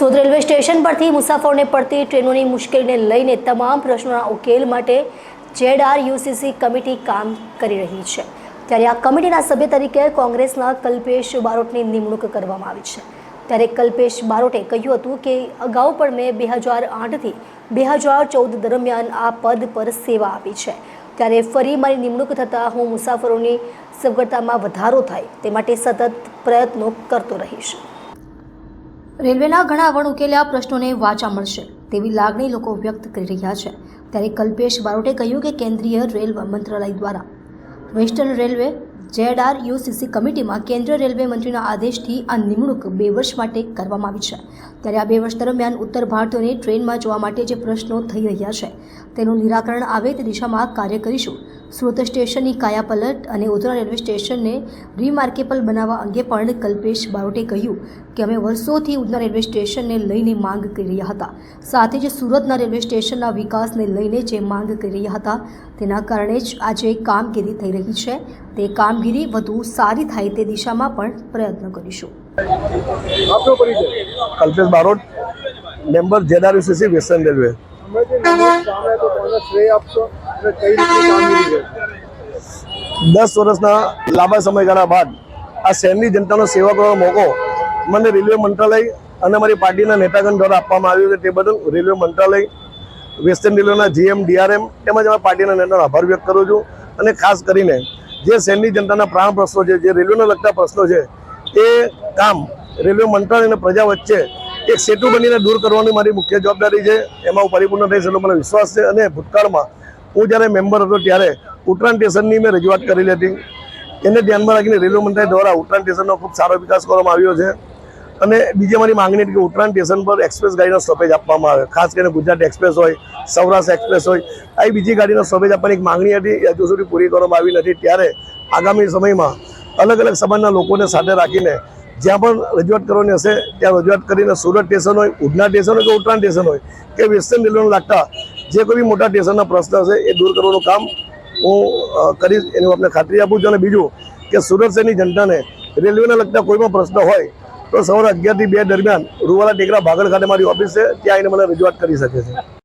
Surat railway station પરથી મુસાફરોને પડતી ટ્રેનોની મુશ્કેલીને લઈને તમામ પ્રશ્નોના ઉકેલ માટે જેડ આર યુસીસી કમિટી કામ કરી રહી છે. ત્યારે આ કમિટીના સભ્ય તરીકે કોંગ્રેસના કલ્પેશ બારોટની નિમણૂક કરવામાં આવી છે. ત્યારે કલ્પેશ બારોટે કહ્યું હતું કે અગાઉ પણ મેં બે હજાર આઠથી બે હજાર ચૌદ દરમિયાન આ પદ પર સેવા આપી છે. ત્યારે ફરી મારી નિમણૂક થતાં હું મુસાફરોની સગવડતામાં વધારો થાય તે માટે સતત પ્રયત્નો કરતો રહીશ. રેલવેના ઘણા વણ ઉકેલ્યા પ્રશ્નોને વાચા મળશે તેવી લાગણી લોકો વ્યક્ત કરી રહ્યા છે. ત્યારે કલ્પેશ બારોટે કહ્યું કે કેન્દ્રીય રેલ મંત્રાલય દ્વારા western railway Z R U C C કમિટીમાં કેન્દ્રીય રેલવે મંત્રીના આદેશથી આ નિમણૂક બે વર્ષ માટે કરવામાં આવી છે. ત્યારે આ બે વર્ષ દરમિયાન ઉત્તર ભારતીયોને ટ્રેનમાં જવા માટે જે પ્રશ્નો થઈ રહ્યા છે, તેનું નિરાકરણ આવે તે દિશામાં કાર્ય કરીશું. સુરત સ્ટેશનની કાયાપલટ અને ઉત્તરા રેલવે સ્ટેશનને રીમાર્કેબલ બનાવવા અંગે પણ કલ્પેશ બારોટે કહ્યું કે અમે વર્ષોથી ઉધના રેલવે સ્ટેશનને લઈને માંગ કરી રહ્યા હતા. સાથે જ સુરતના રેલવે સ્ટેશનના વિકાસને લઈને જે માંગ કરી રહ્યા હતા, તેના કારણે જ આજે કામગીરી થઈ રહી છે. તે કામગીરી વધુ સારી થાય તે દિશામાં પણ પ્રયત્ન કરીશું. આપનો પરિચય? Kalpesh Barot member Z R U C C western railway. દસ વર્ષના લાંબા સમયગાળા બાદ આ શહેરની જનતાનો સેવા કરવાનો મોકો મને રેલવે મંત્રાલય અને મારી પાર્ટીના નેતાગણ દ્વારા આપવામાં આવ્યો છે. તે બદલ રેલવે મંત્રાલય વેસ્ટર્ન રેલવેના જીએમ ડીઆરએમ તેમજ અમારા પાર્ટીના નેતાનો આભાર વ્યક્ત કરું છું અને ખાસ કરીને જે શહેરની જનતાના પ્રાણ પ્રશ્નો છે, જે રેલવેને લગતા પ્રશ્નો છે, એ કામ રેલવે મંત્રાલય અને પ્રજા વચ્ચે એક સેતુ બનીને દૂર કરવાની મારી મુખ્ય જવાબદારી છે. એમાં હું પરિપૂર્ણ થઈશ એટલો મને વિશ્વાસ છે અને ભૂતકાળમાં હું જ્યારે મેમ્બર હતો ત્યારે ઉત્તરાયણ સ્ટેશનની મેં રજૂઆત કરેલી હતી. એને ધ્યાનમાં રાખીને રેલવે મંત્રાલય દ્વારા ઉત્તરાયણ સ્ટેશનનો ખૂબ સારો વિકાસ કરવામાં આવ્યો છે. અને બીજી અમારી માંગણી હતી કે ઉત્તરાયણ સ્ટેશન પર એક્સપ્રેસ ગાડીનો સ્ટોપેજ આપવામાં આવે. ખાસ કરીને ગુજરાત એક્સપ્રેસ હોય, સૌરાષ્ટ્ર એક્સપ્રેસ હોય, આવી બીજી ગાડીનો સ્ટોપેજ આપવાની એક માંગણી હતી હજુ સુધી પૂરી કરવામાં આવી નથી. ત્યારે આગામી સમયમાં અલગ અલગ સમાજના લોકોને સાથે રાખીને જ્યાં પણ રજૂઆત કરવાની હશે, ત્યાં રજૂઆત કરીને સુરત સ્ટેશન હોય, ઉધના સ્ટેશન હોય કે ઉત્તરાયણ સ્ટેશન હોય, કે વેસ્ટર્ન રેલવેને લાગતા જે કોઈ બી મોટા સ્ટેશનના પ્રશ્ન હશે, એ દૂર કરવાનું કામ હું કરીશ એની હું આપને ખાતરી આપું છું. અને બીજું કે સુરત શહેરની જનતાને રેલવેને લગતા કોઈ પણ પ્રશ્ન હોય તો સવારે અગિયારથી બે દરમિયાન રૂવાલા ટેકરા ભાગળ ખાતે મારી ઓફિસ છે. ત્યાં આવીને મને રજૂઆત કરી શકે છે.